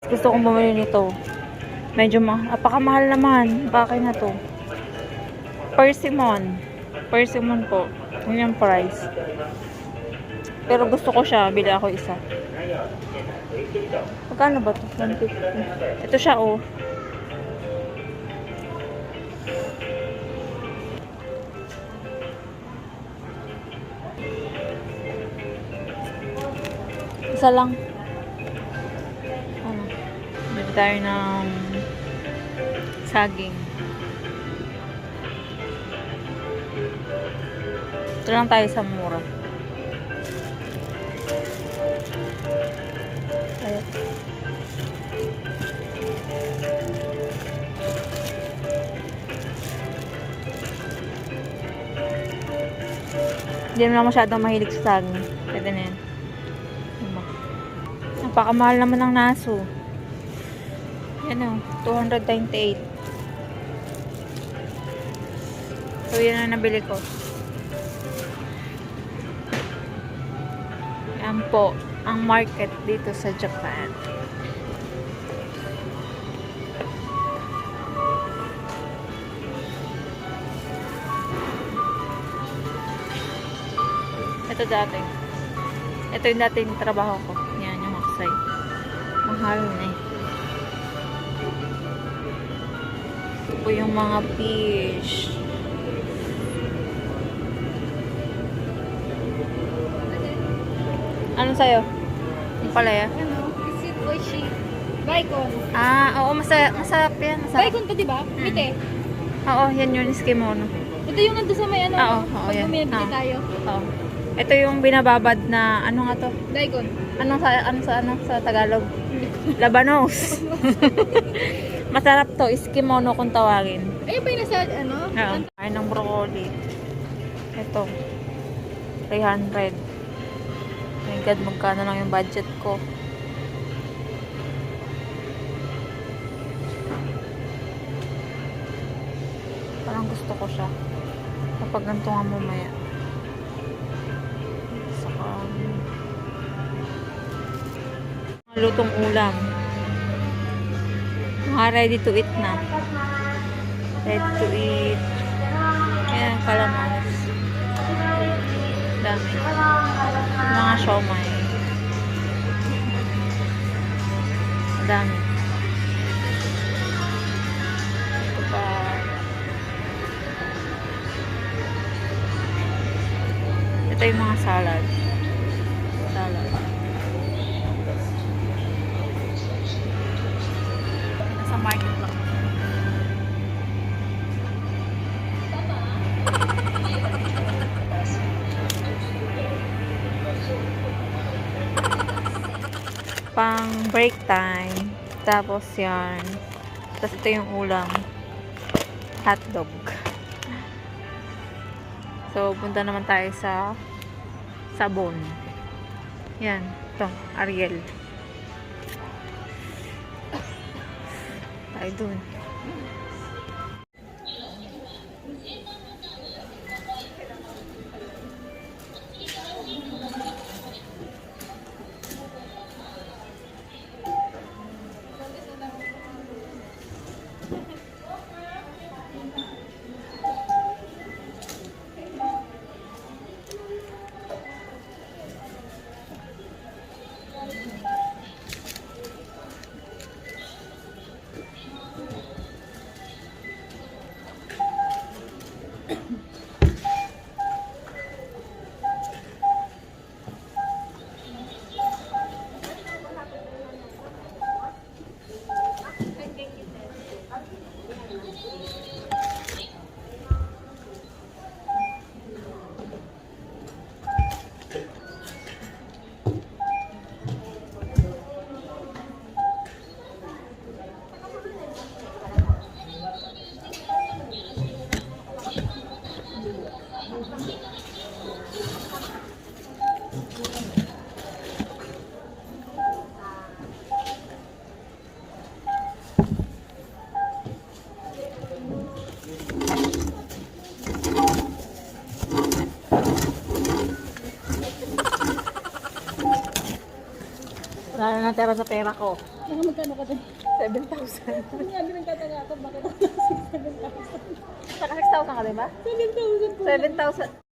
Gusto kong bumili nito. Medyo ma napakamahal naman. Bakit na to? Persimmon. Persimmon po. Yun yung price. Pero gusto ko siya. Bili ako isa. Magkano ba to? 150. Ito siya oh. Isa lang. Tayo ng saging. Ito lang tayo sa mura. Ayun. Hindi naman masyadong mahilig sa saging. Pwede na yan. Diba? Napakamahal naman ng naso. Yan o, 298. So, yun ang nabili ko. Yan po, ang market dito sa Japan. Ito dati. Ito yung dating trabaho ko. Yan, yung Aksay. Mahal na eh. Ito po yung mga fish. Ano sa'yo? Yung palaya? Ano? It oishi? Baikon. Ah, oo, masarap, masarap yan. Masarap. Baikon to, di ba? Mm. Oo, yan yun, eskimono. Ito yung nandun sa may ano. Oo, oo, pag bumibili Oo. tayo. Oo. Ito yung binababad na, ano nga to? Daikon. Ano sa, ano sa, ano sa Tagalog? Labanos. Masarap to, eskimono kung tawagin. Ayun pa yung nasa, ano? Oo. Ay, ng broccoli. Ito. 300. My God, magkano lang yung budget ko. Parang gusto ko siya. Kapag ganito nga mamaya. Saka, mga lutong ulam. Mga ready to eat na. Ready to eat. Ayan, kalamansi. Dami. Mga siomay. Dami. Ito pa. Ito yung mga. Salad. Pang break time. Tapos yan. Tapos ito yung ulam. Hotdog. So, punta naman tayo sa sabon. Yan. Ito. Ariel. Tayo dun. Wala na natira sa pera ko. Naka magkano ka doon? 7,000. Kung nga binagkataga ako, bakit ako 7,000? Saka 6,000 ka, diba? 7,000 po. 7,000.